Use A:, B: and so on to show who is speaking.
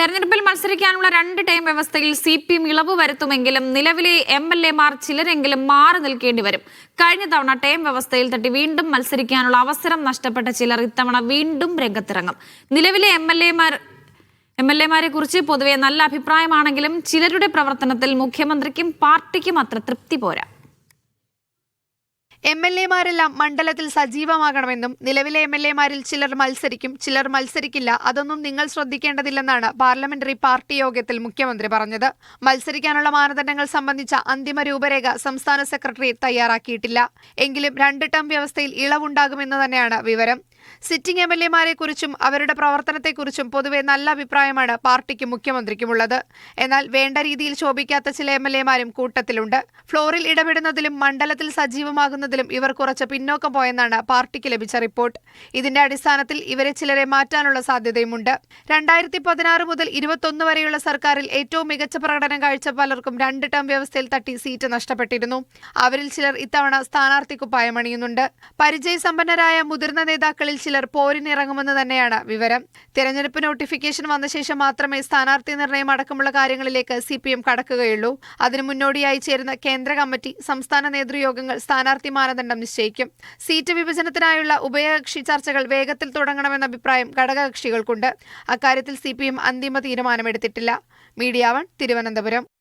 A: തെരഞ്ഞെടുപ്പിൽ മത്സരിക്കാനുള്ള രണ്ട് ടൈം വ്യവസ്ഥയിൽ സി പി എം ഇളവ് വരുത്തുമെങ്കിലും നിലവിലെ എം എൽ എമാർ ചിലരെങ്കിലും മാറി നിൽക്കേണ്ടി വരും. കഴിഞ്ഞ തവണ ടൈം വ്യവസ്ഥയിൽ തട്ടി വീണ്ടും മത്സരിക്കാനുള്ള അവസരം നഷ്ടപ്പെട്ട ചിലർ ഇത്തവണ വീണ്ടും രംഗത്തിറങ്ങും. നിലവിലെ എം എൽ എമാർ എം പൊതുവെ നല്ല അഭിപ്രായമാണെങ്കിലും ചിലരുടെ പ്രവർത്തനത്തിൽ മുഖ്യമന്ത്രിക്കും പാർട്ടിക്കും അത്ര തൃപ്തി പോരാ.
B: എം എൽ എമാരെല്ലാം മണ്ഡലത്തിൽ സജീവമാകണമെന്നും നിലവിലെ എം എൽ എമാരിൽ ചിലർ മത്സരിക്കും ചിലർ മത്സരിക്കില്ല അതൊന്നും നിങ്ങൾ ശ്രദ്ധിക്കേണ്ടതില്ലെന്നാണ് പാർലമെന്ററി പാർട്ടി യോഗത്തിൽ മുഖ്യമന്ത്രി പറഞ്ഞത്. മത്സരിക്കാനുള്ള മാനദണ്ഡങ്ങൾ സംബന്ധിച്ച അന്തിമ രൂപരേഖ സംസ്ഥാന സെക്രട്ടറി തയ്യാറാക്കിയിട്ടില്ല. എങ്കിലും രണ്ട് ടേം വ്യവസ്ഥയിൽ ഇളവുണ്ടാകുമെന്ന് തന്നെയാണ് വിവരം. സിറ്റിംഗ് എം എൽ എമാരെ കുറിച്ചും അവരുടെ പ്രവർത്തനത്തെക്കുറിച്ചും പൊതുവെ നല്ല അഭിപ്രായമാണ് പാർട്ടിക്കും മുഖ്യമന്ത്രിക്കുമുള്ളത്. എന്നാൽ വേണ്ട രീതിയിൽ ശോഭിക്കാത്ത ചില എം എൽ എമാരും കൂട്ടത്തിലുണ്ട്. ഫ്ലോറിൽ ഇടപെടുന്നതിലും മണ്ഡലത്തിൽ സജീവമാകുന്നതിലും ഇവർ കുറച്ച് പിന്നോക്കം പോയെന്നാണ് പാർട്ടിക്ക് ലഭിച്ച റിപ്പോർട്ട്. ഇതിന്റെ അടിസ്ഥാനത്തിൽ ഇവരെ ചിലരെ മാറ്റാനുള്ള സാധ്യതയുമുണ്ട്. രണ്ടായിരത്തി പതിനാറ് മുതൽ ഇരുപത്തൊന്ന് വരെയുള്ള സർക്കാരിൽ ഏറ്റവും മികച്ച പ്രകടനം കാഴ്ച പലർക്കും രണ്ട് ടേം വ്യവസ്ഥയിൽ തട്ടി സീറ്റ് നഷ്ടപ്പെട്ടിരുന്നു. അവരിൽ ചിലർ ഇത്തവണ സ്ഥാനാർത്ഥി കുപ്പായമണിയുന്നുണ്ട് പരിചയസമ്പന്നരായ മുതിർന്ന നേതാക്കളിൽ ചിലർ പോരിനിറങ്ങുമെന്ന് തന്നെയാണ് വിവരം. തെരഞ്ഞെടുപ്പ് നോട്ടിഫിക്കേഷൻ വന്ന ശേഷം മാത്രമേ സ്ഥാനാർത്ഥി നിർണയം അടക്കമുള്ള കാര്യങ്ങളിലേക്ക് സി പി എം കടക്കുകയുള്ളൂ. അതിനു മുന്നോടിയായി ചേരുന്ന കേന്ദ്ര കമ്മിറ്റി സംസ്ഥാന നേതൃയോഗങ്ങൾ സ്ഥാനാർത്ഥി മാനദണ്ഡം നിശ്ചയിക്കും. സീറ്റ് വിഭജനത്തിനായുള്ള ഉഭയകക്ഷി ചർച്ചകൾ വേഗത്തിൽ തുടങ്ങണമെന്ന അഭിപ്രായം ഘടകകക്ഷികൾക്കുണ്ട്. അക്കാര്യത്തിൽ സി പി എം അന്തിമ തീരുമാനമെടുത്തിട്ടില്ല. Media one Thiruvananthapuram.